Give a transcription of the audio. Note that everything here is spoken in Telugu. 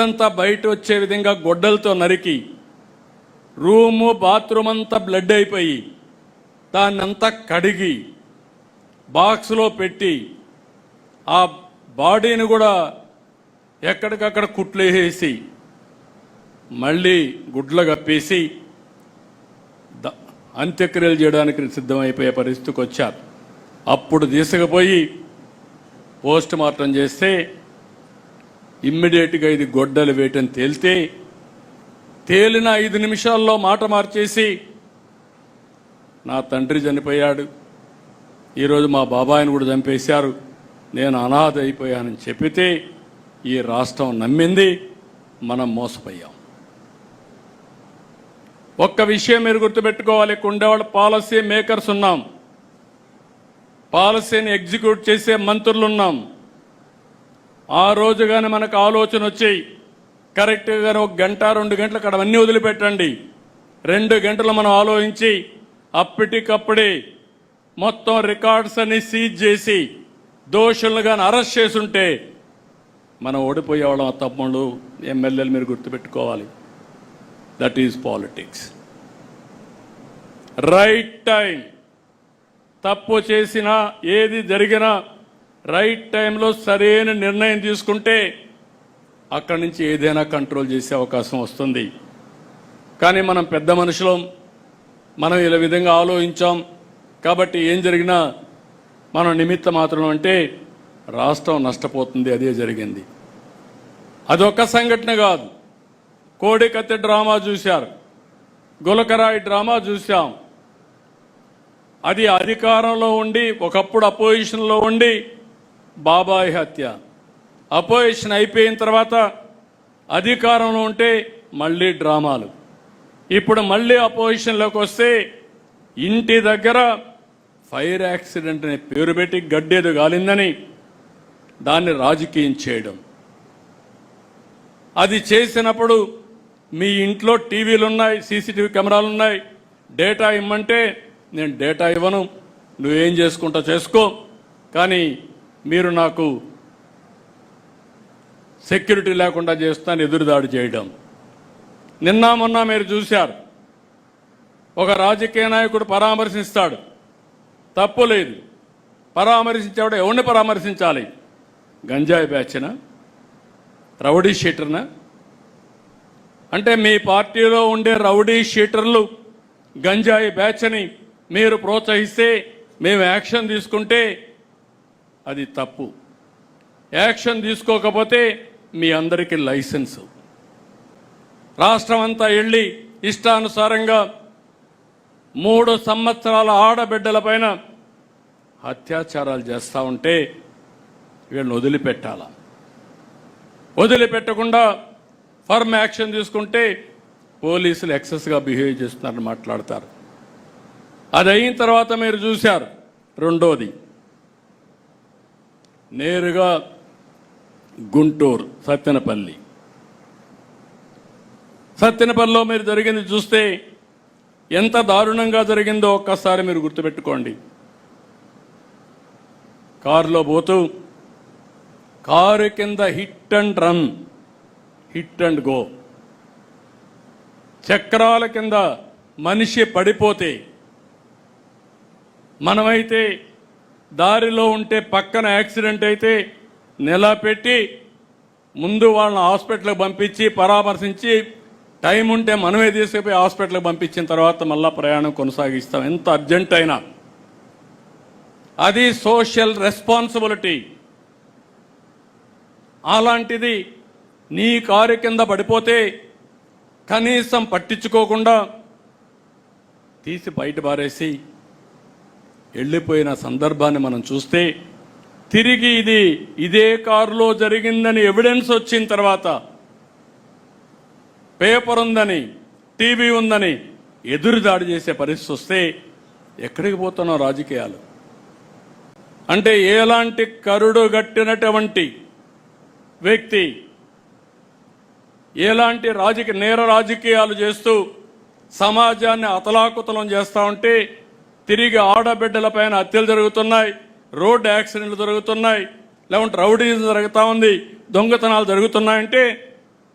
అంతా బయట వచ్చే విధంగా గొడ్డలతో నరికి రూము బాత్రూమ్ అంతా బ్లడ్ అయిపోయి దాన్నంతా కడిగి బాక్స్లో పెట్టి ఆ బాడీని కూడా ఎక్కడికక్కడ కుట్లేసేసి మళ్ళీ గుడ్ల కప్పేసి ద- అంత్యక్రియలు చేయడానికి సిద్ధమైపోయే పరిస్థితికి వచ్చారు. అప్పుడు తీసుకుపోయి పోస్ట్ మార్టం చేస్తే ఇమ్మీడియట్గా ఇది గొడ్డలు వేయటం తేలితే తేలిన ఐదు నిమిషాల్లో మాట మార్చేసి నా తండ్రి చనిపోయాడు. ఈరోజు మా బాబాయిని కూడా చంపేశారు. నేను అనాథ అయిపోయానని చెప్పితే ఈ రాష్ట్రం నమ్మింది మనం మోసపోయాం. ఒక్క విషయం మీరు గుర్తుపెట్టుకోవాలి కొండేవాళ్ళ పాలసీ మేకర్స్ ఉన్నాం. పాలసీని ఎగ్జిక్యూట్ చేసే మంత్రులు ఉన్నాం ఆ రోజు కానీ మనకు ఆలోచన వచ్చి కరెక్ట్గా ఒక గంట రెండు గంటలు అక్కడ అన్నీ వదిలిపెట్టండి. రెండు గంటలు మనం ఆలోచించి అప్పటికప్పుడే మొత్తం రికార్డ్స్ అన్ని సీజ్ చేసి దోషులను కానీ అరెస్ట్ చేసుంటే మనం ఓడిపోయేవాళ్ళం ఆ తప్పములు ఎమ్మెల్యేలు మీరు గుర్తుపెట్టుకోవాలి. That is politics right time తప్పు చేసినా ఏది జరిగినా రైట్ టైంలో సరైన నిర్ణయం తీసుకుంటే అక్కడి నుంచి ఏదైనా కంట్రోల్ చేసే అవకాశం వస్తుంది. కానీ మనం పెద్ద మనుషులం మనం ఇలా విధంగా ఆలోచించాం కాబట్టి ఏం జరిగినా మనం నిమిత్త మాత్రం అంటే రాష్ట్రం నష్టపోతుంది అదే జరిగింది. అదొక సంఘటన కాదు. కోడికత్తి డ్రామా చూశారు. గులకరాయి డ్రామా చూశాం. అది అధికారంలో ఉండి ఒకప్పుడు అపోజిషన్లో ఉండి బాబాయ్ హత్య. అపోజిషన్ అయిపోయిన తర్వాత అధికారంలో ఉంటే మళ్ళీ డ్రామాలు. ఇప్పుడు మళ్ళీ అపోజిషన్లోకి వస్తే ఇంటి దగ్గర ఫైర్ యాక్సిడెంట్ అనే పేరు పెట్టి గడ్డేదు గాలిందని దాన్ని రాజకీయం చేయడం. అది చేసినప్పుడు మీ ఇంట్లో టీవీలు ఉన్నాయి సీసీటీవీ కెమెరాలు ఉన్నాయి డేటా ఇమ్మంటే నేను డేటా ఇవ్వను. నువ్వేం చేసుకుంటా చేసుకో. కానీ మీరు నాకు సెక్యూరిటీ లేకుండా చేస్తాను ఎదురుదాడి చేయడం. నిన్న మొన్న మీరు చూశారు. ఒక రాజకీయ నాయకుడు పరామర్శిస్తాడు. తప్పు లేదు. పరామర్శించేవాడు ఎవరిని పరామర్శించాలి? గంజాయి బ్యాచ్నా? రౌడీ షీటర్నా? అంటే మీ పార్టీలో ఉండే రౌడీ షీటర్లు గంజాయి బ్యాచ్ని మీరు ప్రోత్సహిస్తే మేము యాక్షన్ తీసుకుంటే అది తప్పు. యాక్షన్ తీసుకోకపోతే మీ అందరికీ లైసెన్సు. రాష్ట్రం అంతా వెళ్ళి ఇష్టానుసారంగా మూడు సంవత్సరాల ఆడబిడ్డల పైన అత్యాచారాలు చేస్తూ ఉంటే వీళ్ళని వదిలిపెట్టాల. వదిలిపెట్టకుండా ఫర్మ్ యాక్షన్ తీసుకుంటే పోలీసులు ఎక్సెస్గా బిహేవ్ చేస్తున్నారని మాట్లాడతారు. అది అయిన తర్వాత మీరు చూశారు రెండోది. నేరుగా గుంటూరు సత్తెనపల్లి. సత్తెనపల్లిలో మీరు జరిగింది చూస్తే ఎంత దారుణంగా జరిగిందో ఒక్కసారి మీరు గుర్తుపెట్టుకోండి. కారులో పోతూ కారు కింద hit and run hit and go. చక్రాల కింద మనిషి పడిపోతే మనమైతే దారిలో ఉంటే పక్కన యాక్సిడెంట్ అయితే నిలబెట్టి ముందు వాళ్ళని హాస్పిటల్కి పంపించి పరామర్శించి టైం ఉంటే మనమే తీసుకుపోయి హాస్పిటల్కి పంపించిన తర్వాత మళ్ళీ ప్రయాణం కొనసాగిస్తాం. ఎంత అర్జెంట్ అయినా. అది సోషల్ రెస్పాన్సిబిలిటీ. అలాంటిది నీ కారు కింద పడిపోతే కనీసం పట్టించుకోకుండా తీసి బయట పారేసి వెళ్ళిపోయిన సందర్భాన్ని మనం చూస్తే తిరిగి ఇది ఇదే కారులో జరిగిందని ఎవిడెన్స్ వచ్చిన తర్వాత పేపర్ ఉందని టీవీ ఉందని ఎదురు దాడి చేసే పరిస్థితి వస్తే ఎక్కడికి పోతున్నాం రాజకీయాలు? అంటే ఎలాంటి కరుడు గట్టినటువంటి వ్యక్తి ఎలాంటి రాజకీయ నేర రాజకీయాలు చేస్తూ సమాజాన్ని అతలాకుతలం చేస్తా ఉంటే తిరిగి ఆడబిడ్డల పైన హత్యలు జరుగుతున్నాయి. రోడ్డు యాక్సిడెంట్లు జరుగుతున్నాయి. లేకుంటే రౌడీజం జరుగుతూ ఉంది. దొంగతనాలు జరుగుతున్నాయంటే